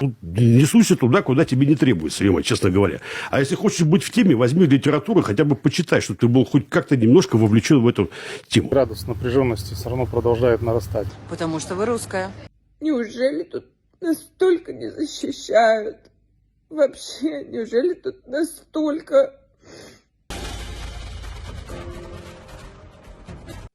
Ну, Не суйся туда, куда тебе не требуется, Ема, честно говоря. А если хочешь быть в теме, возьми литературу, хотя бы почитай, чтобы ты был хоть как-то немножко вовлечен в эту тему. Градус напряженности все равно продолжает нарастать. Потому что вы русская. Неужели тут настолько не защищают? Вообще, неужели тут настолько...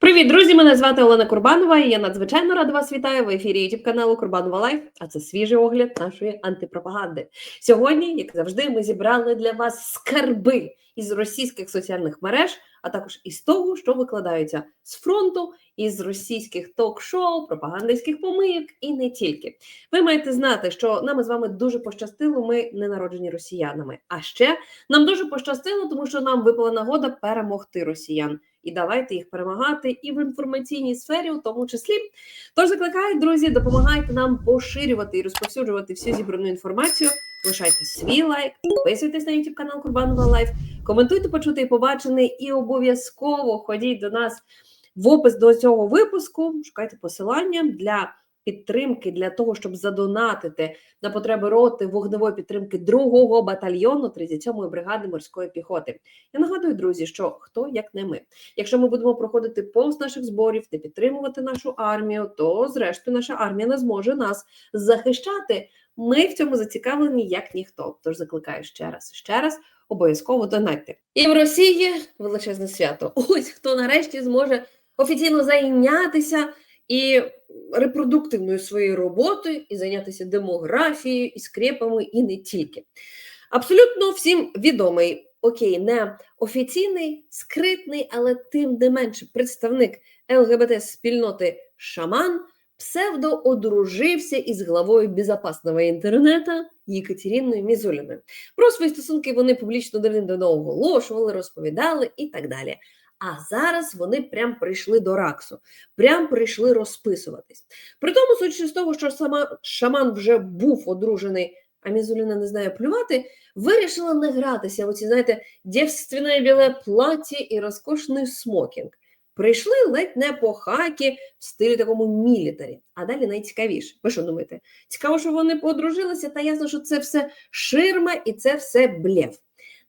Привіт, друзі! Мене звати Олена Курбанова. і Я надзвичайно рада вас вітаю в ефірі youtube каналу Курбанова Лайф. А це свіжий огляд нашої антипропаганди. Сьогодні, як завжди, ми зібрали для вас скарби із російських соціальних мереж, а також із того, що викладаються з фронту, із російських ток-шоу, пропагандистських помийок і не тільки. Ви маєте знати, що нам з вами дуже пощастило. Ми не народжені росіянами. А ще нам дуже пощастило, тому що нам випала нагода перемогти росіян і давайте їх перемагати і в інформаційній сфері, у тому числі. Тож закликаю, друзі, допомагайте нам поширювати і розповсюджувати всю зібрану інформацію. Лишайте свій лайк, підписуйтесь на YouTube канал Курбанова Лайф, коментуйте, почути і побачене, і обов'язково ходіть до нас в опис до цього випуску. Шукайте посилання для. Підтримки для того, щоб задонатити на потреби роти вогневої підтримки 2-го батальйону 37-ї бригади морської піхоти. Я нагадую, друзі, що хто як не ми. Якщо ми будемо проходити повз наших зборів, не підтримувати нашу армію, то зрештою наша армія не зможе нас захищати. Ми в цьому зацікавлені як ніхто. Тож закликаю ще раз, ще раз. Обов'язково донатьте. І в Росії величезне свято. Ось хто нарешті зможе офіційно зайнятися і репродуктивною своєю роботою, і зайнятися демографією, і скрепами, і не тільки. Абсолютно всім відомий, окей, не офіційний, скритний, але тим не менше представник ЛГБТ-спільноти Шаман псевдо одружився із главою безопасного інтернету Єкатериною Мізуліною. Про свої стосунки вони публічно давним-давно оголошували, розповідали і так далі. А зараз вони прям прийшли до Раксу, прям прийшли розписуватись. При тому, судячи з того, що сама шаман вже був одружений, а Мізуліна не знає плювати, вирішила не гратися оці, знаєте, дівственне біле плаття і розкошний смокінг. Прийшли ледь не по хакі в стилі такому мілітарі. А далі найцікавіше. Ви що думаєте? Цікаво, що вони подружилися, та ясно, що це все ширма і це все блєв.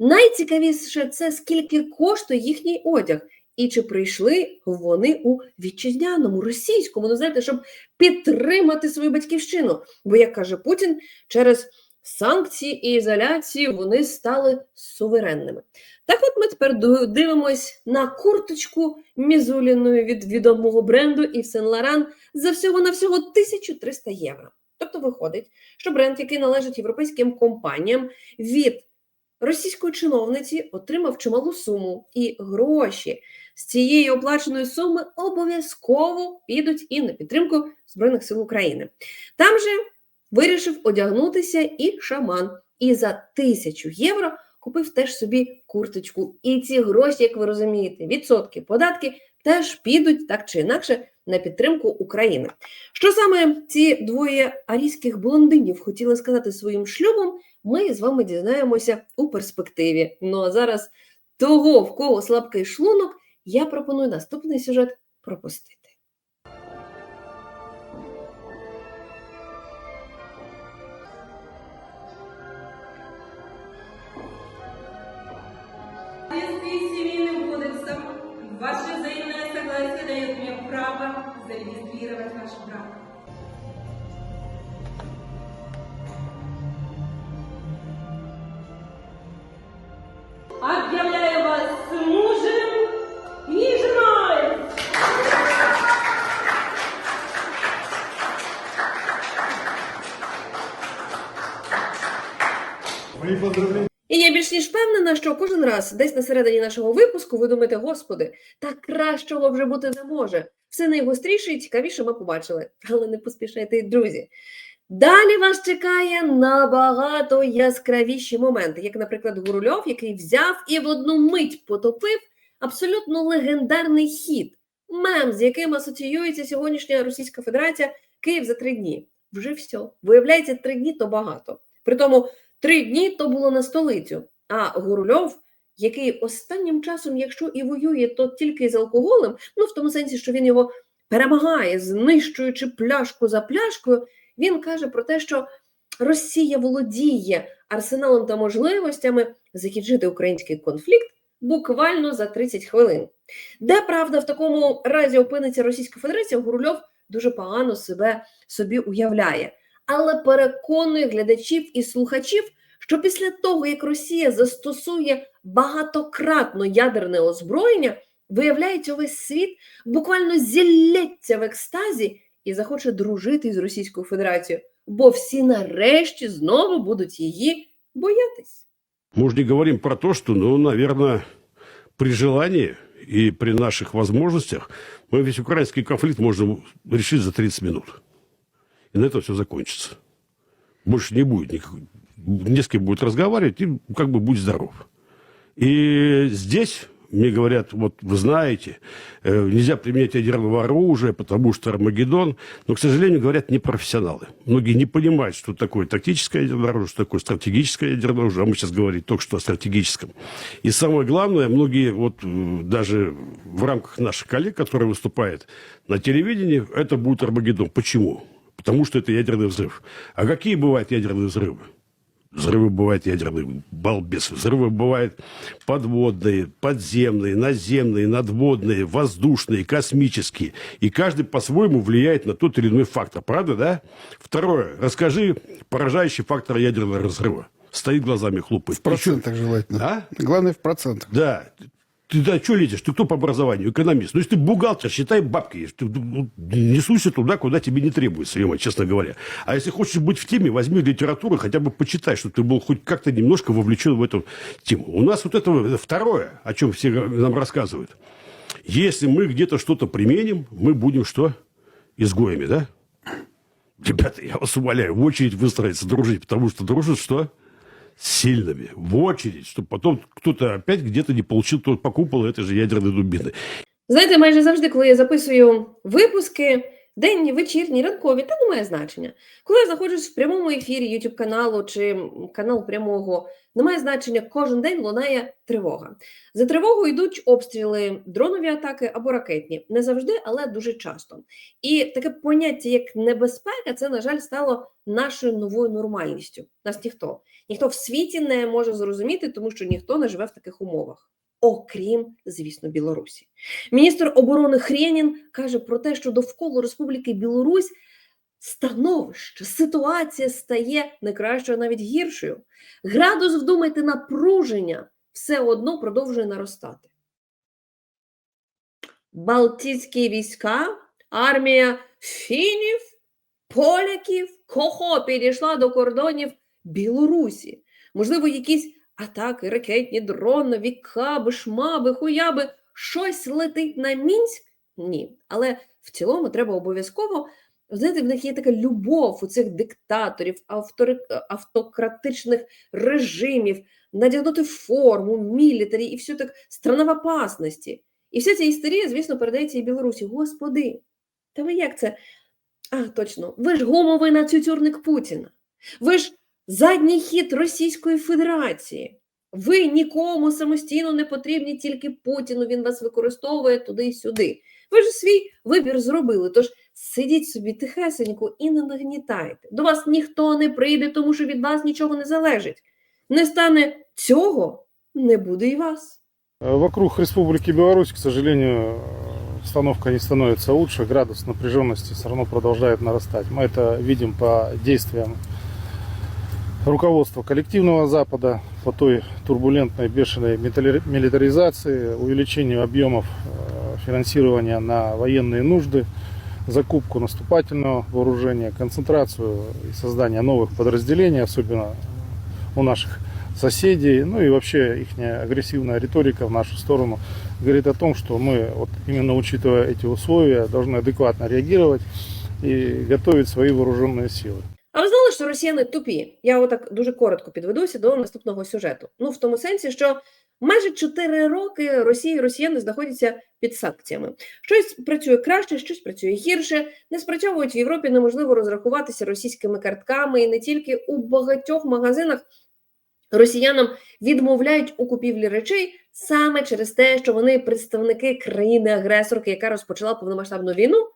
Найцікавіше це скільки коштує їхній одяг, і чи прийшли вони у вітчизняному російському, ну знаєте, щоб підтримати свою батьківщину. Бо, як каже Путін, через санкції і ізоляцію вони стали суверенними. Так от ми тепер дивимось на курточку Мізуліної від відомого бренду Yves Saint за всього на всього 1300 євро. Тобто виходить, що бренд, який належить європейським компаніям, від російської чиновниці отримав чималу суму, і гроші з цієї оплаченої суми обов'язково підуть і на підтримку Збройних сил України. Там же вирішив одягнутися і шаман, і за тисячу євро купив теж собі курточку. І ці гроші, як ви розумієте, відсотки, податки теж підуть так чи інакше на підтримку України. Що саме ці двоє арійських блондинів хотіли сказати своїм шлюбом, ми з вами дізнаємося у перспективі. Ну а зараз того, в кого слабкий шлунок, я пропоную наступний сюжет пропустити. Право зарегистрировать ваш брак. Объявляю вас с мужем и женой! І я більш ніж впевнена, що кожен раз десь на середині нашого випуску ви думаєте, господи, так кращого вже бути не може. Все найгостріше і цікавіше ми побачили. Але не поспішайте, друзі. Далі вас чекає набагато яскравіші моменти, як, наприклад, Гурульов, який взяв і в одну мить потопив абсолютно легендарний хід, мем, з яким асоціюється сьогоднішня Російська Федерація Київ за три дні. Вже все. Виявляється, три дні то багато. Притому Три дні то було на столицю. А Гурульов, який останнім часом, якщо і воює, то тільки з алкоголем, ну в тому сенсі, що він його перемагає, знищуючи пляшку за пляшкою, він каже про те, що Росія володіє арсеналом та можливостями закінчити український конфлікт буквально за 30 хвилин. Де правда в такому разі опиниться Російська Федерація, Гурульов дуже погано себе собі уявляє, але переконує глядачів і слухачів, що після того, як Росія застосує багатократно ядерне озброєння, виявляється, увесь світ буквально зілється в екстазі і захоче дружити з Російською Федерацією, бо всі нарешті знову будуть її боятись. Мы же не говорим про то, что, ну, наверное, при желании и при наших возможностях мы весь украинский конфликт можем решить за 30 минут. И на этом все закончится. Больше не будет никакой... Не с кем будет разговаривать, и как бы будь здоров. И здесь мне говорят, вот вы знаете, э, нельзя применять ядерного оружия, потому что Армагеддон. Но, к сожалению, говорят непрофессионалы. Многие не понимают, что такое тактическое ядерное оружие, что такое стратегическое ядерное оружие. А мы сейчас говорим только что о стратегическом. И самое главное, многие вот э, даже в рамках наших коллег, которые выступают на телевидении, это будет Армагеддон. Почему? Потому что это ядерный взрыв. А какие бывают ядерные взрывы? Взрывы бывают ядерные, балбес. Взрывы бывают подводные, подземные, наземные, надводные, воздушные, космические. И каждый по-своему влияет на тот или иной фактор. Правда, да? Второе. Расскажи поражающий фактор ядерного разрыва. Стоит глазами хлопает. В процентах желательно. А? Главное в процентах. Да. Ты да, что лезешь? Ты кто по образованию? Экономист. Ну, если ты бухгалтер, считай бабки. Ты, ну, не суйся туда, куда тебе не требуется, ё честно говоря. А если хочешь быть в теме, возьми литературу, хотя бы почитай, чтобы ты был хоть как-то немножко вовлечен в эту тему. У нас вот это вот второе, о чем все нам рассказывают. Если мы где-то что-то применим, мы будем что? Изгоями, да? Ребята, я вас умоляю, в очередь выстроиться, дружить, потому что дружат что? С сильными. В очередь, чтобы потом кто-то опять где-то не получил тот по куполу этой же ядерной дубины. Знаєте, майже завжди, коли я записую випуски, денні, вечірні, ранкові, та немає значення. Коли я знаходжусь в прямому ефірі YouTube каналу чи каналу прямого, немає значення, кожен день лунає тривога. За тривогою йдуть обстріли, дронові атаки або ракетні. Не завжди, але дуже часто. І таке поняття, як небезпека, це, на жаль, стало нашою новою нормальністю. Нас ніхто. Ніхто в світі не може зрозуміти, тому що ніхто не живе в таких умовах. Окрім, звісно, Білорусі. Міністр оборони Хрєнін каже про те, що довкола Республіки Білорусь становище, ситуація стає не кращою, а навіть гіршою. Градус, вдумайте, напруження все одно продовжує наростати. Балтійські війська, армія фінів, поляків, кого підійшла до кордонів Білорусі. Можливо, якісь атаки, ракетні, дронові, каби, шмаби, хуяби, щось летить на Мінськ? Ні. Але в цілому треба обов'язково. Знаєте, в них є така любов у цих диктаторів, автори... автократичних режимів, надягнути форму, мілітарі і все так страна в опасності. І вся ця істерія, звісно, передається і Білорусі. Господи, та ви як це? А, точно, ви ж гумовий нацюцюрник Путіна. Ви ж задній хід Російської Федерації. Ви нікому самостійно не потрібні, тільки Путіну. Він вас використовує туди й сюди. Ви ж свій вибір зробили. Тож сидіть собі тихесенько і не нагнітайте. До вас ніхто не прийде, тому що від вас нічого не залежить. Не стане цього, не буде і вас. Э, Вокруг Республики Беларусь, к сожалению, э, обстановка не становится лучше, градус напряженности все равно продолжает нарастать. Мы это видим по действиям руководства коллективного Запада, по той турбулентной, бешеной милитари- милитаризации, увеличению объемов э, финансирования на военные нужды, закупку наступательного вооружения, концентрацию и создание новых подразделений, особенно у наших соседей, ну и вообще их агрессивная риторика в нашу сторону говорит о том, что мы, вот именно учитывая эти условия, должны адекватно реагировать и готовить свои вооруженные силы. А ви знали, що росіяни тупі? Я отак дуже коротко підведуся до наступного сюжету. Ну, в тому сенсі, що майже 4 роки Росія і росіяни знаходяться під санкціями. Щось працює краще, щось працює гірше. Не спрацьовують в Європі, неможливо розрахуватися російськими картками, і не тільки у багатьох магазинах росіянам відмовляють у купівлі речей саме через те, що вони представники країни-агресорки, яка розпочала повномасштабну війну.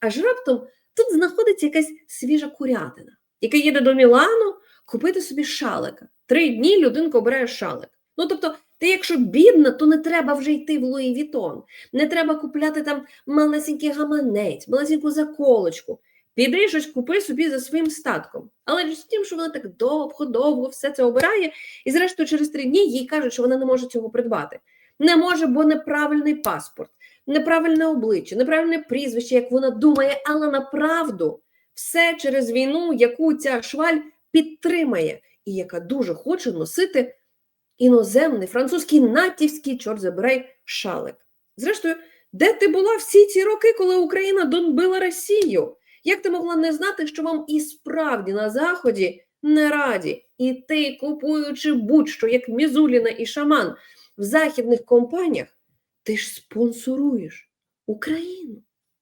Аж раптом тут знаходиться якась свіжа курятина. Який їде до Мілану купити собі шалика. Три дні людинка обирає шалик. Ну тобто, ти, якщо бідна, то не треба вже йти в Луї Вітон. Не треба купляти там малесенький гаманець, малесеньку заколочку. Піди щось купи собі за своїм статком. Але з тим, що вона так довго-довго все це обирає, і зрештою через три дні їй кажуть, що вона не може цього придбати. Не може, бо неправильний паспорт, неправильне обличчя, неправильне прізвище, як вона думає, але направду все через війну, яку ця шваль підтримає, і яка дуже хоче носити іноземний, французький, натівський, чорт забирай, шалик. Зрештою, де ти була всі ці роки, коли Україна донбила Росію? Як ти могла не знати, що вам і справді на Заході не раді? І ти, купуючи будь-що, як Мізуліна і Шаман в західних компаніях, ти ж спонсоруєш Україну.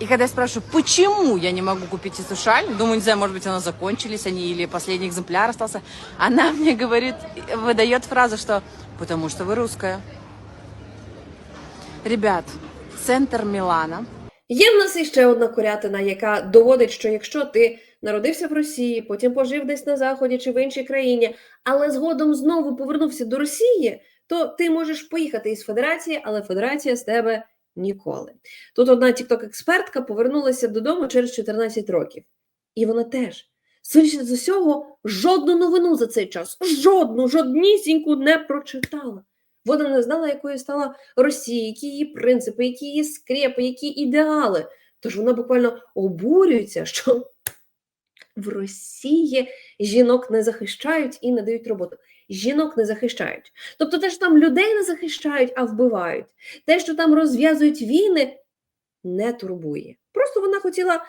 И когда я спрашиваю, почему я не могу купить эту шаль, думаю, не знаю, может быть, она закончились, они или последний экземпляр остался, она мне говорит, выдает фразу, что потому что вы русская. Ребят, центр Милана, Є в нас іще одна курятина, яка доводить, що якщо ти народився в Росії, потім пожив десь на Заході чи в іншій країні, але згодом знову повернувся до Росії, то ти можеш поїхати із Федерації, але Федерація з тебе ніколи. Тут одна тікток-експертка повернулася додому через 14 років. І вона теж, судячи з усього, жодну новину за цей час, жодну, жоднісіньку не прочитала. Вона не знала, якою стала Росія, які її принципи, які її скрепи, які ідеали. Тож вона буквально обурюється, що в Росії жінок не захищають і не дають роботу. Жінок не захищають. Тобто те, що там людей не захищають, а вбивають, те, що там розв'язують війни, не турбує. Просто вона хотіла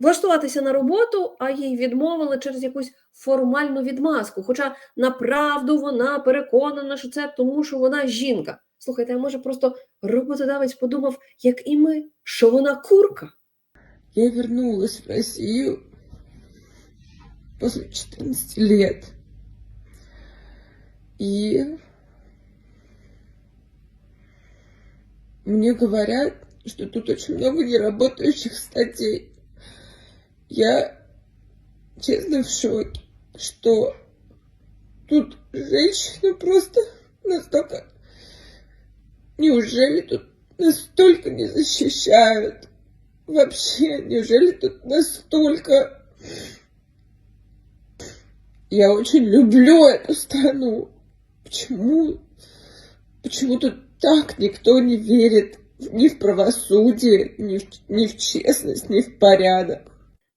влаштуватися на роботу, а їй відмовили через якусь формальну відмазку. Хоча направду вона переконана, що це тому, що вона жінка. Слухайте, а може просто роботодавець подумав, як і ми, що вона курка? Я вернулась в Россию после 14 лет. И мне говорят, что тут очень много неработающих статей. Я честно в шоке, что тут женщины просто настолько... Неужели тут настолько не защищают? Вообще, неужели тут настолько... Я очень люблю эту страну. Почему? Почему тут так никто не верит ни в правосудие, ни в, ни в честность, ни в порядок?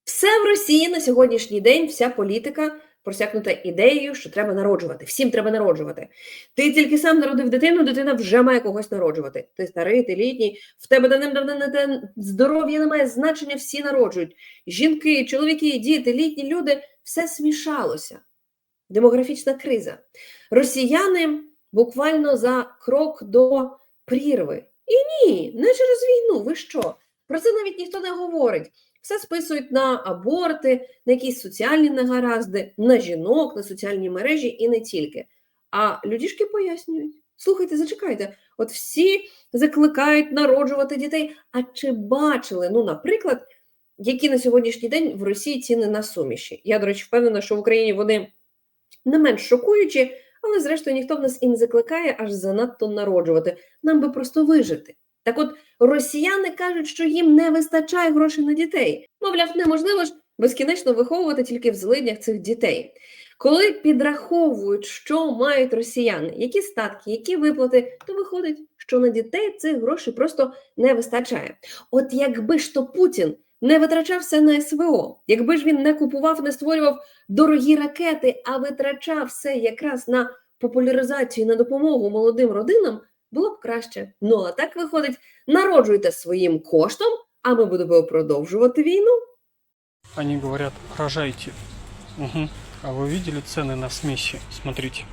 Все в Росії на сьогоднішній день, вся політика просякнута ідеєю, що треба народжувати. Всім треба народжувати. Ти тільки сам народив дитину, дитина вже має когось народжувати. Ти старий, ти літній, в тебе давним-давно не те здоров'я не має значення, всі народжують. Жінки, чоловіки, діти, літні люди все смішалося. Демографічна криза. Росіяни буквально за крок до прірви. І ні, не через війну. Ви що? Про це навіть ніхто не говорить. Все списують на аборти, на якісь соціальні негаразди, на жінок, на соціальні мережі і не тільки. А людішки пояснюють: слухайте, зачекайте, от всі закликають народжувати дітей. А чи бачили, ну, наприклад, які на сьогоднішній день в Росії ціни на суміші? Я, до речі, впевнена, що в Україні вони не менш шокуючі, але зрештою ніхто в нас і не закликає аж занадто народжувати. Нам би просто вижити. Так от росіяни кажуть, що їм не вистачає грошей на дітей. Мовляв, неможливо ж безкінечно виховувати тільки в злиднях цих дітей. Коли підраховують, що мають росіяни, які статки, які виплати, то виходить, що на дітей цих грошей просто не вистачає. От якби ж то Путін не витрачався на СВО, якби ж він не купував, не створював дорогі ракети, а витрачав все якраз на популяризацію, на допомогу молодим родинам, було б краще. Ну а так виходить, народжуйте своїм коштом, а ми будемо продовжувати війну. Они говорят, рожайте. Мгм. А вы видели цены на смеси? Смотрите.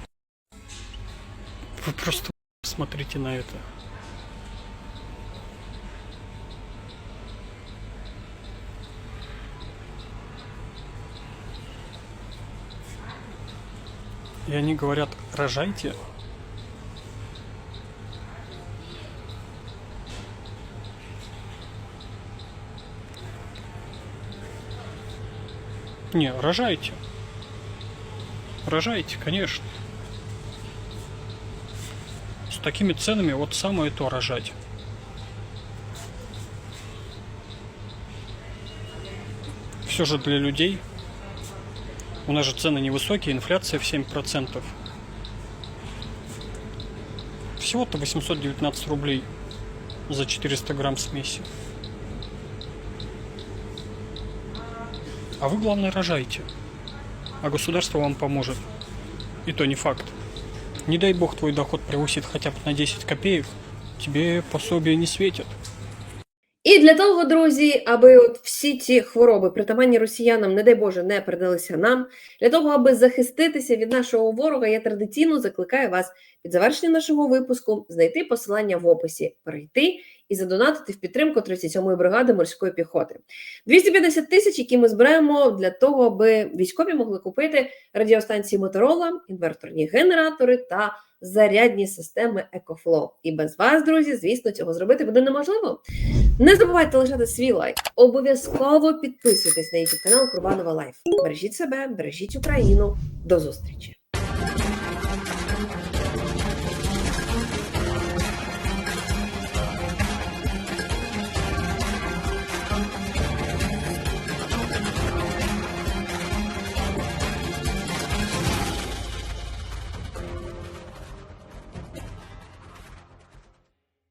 Вы просто смотрите на это. И они говорят, рожайте. Не, рожайте. Рожайте, конечно. С такими ценами вот самое то рожать. Все же для людей. У нас же цены невысокие, инфляция в 7%. Всего-то 819 рублей за 400 грамм смеси. А вы, главное, рожайте. А государство вам поможет. И то не факт. Не дай бог твой доход превысит хотя бы на 10 копеек, тебе пособие не светит. І для того, друзі, аби от всі ці хвороби, притаманні росіянам, не дай Боже, не передалися нам. Для того, аби захиститися від нашого ворога, я традиційно закликаю вас під завершення нашого випуску знайти посилання в описі, перейти і задонатити в підтримку 37-ї бригади морської піхоти. 250 тисяч, які ми збираємо для того, аби військові могли купити радіостанції Моторола, інверторні генератори та зарядні системи EcoFlow. І без вас, друзі, звісно, цього зробити буде неможливо. Не забувайте лишати свій лайк. Обов'язково підписуйтесь на YouTube канал Курбанова Лайф. Бережіть себе, бережіть Україну. До зустрічі!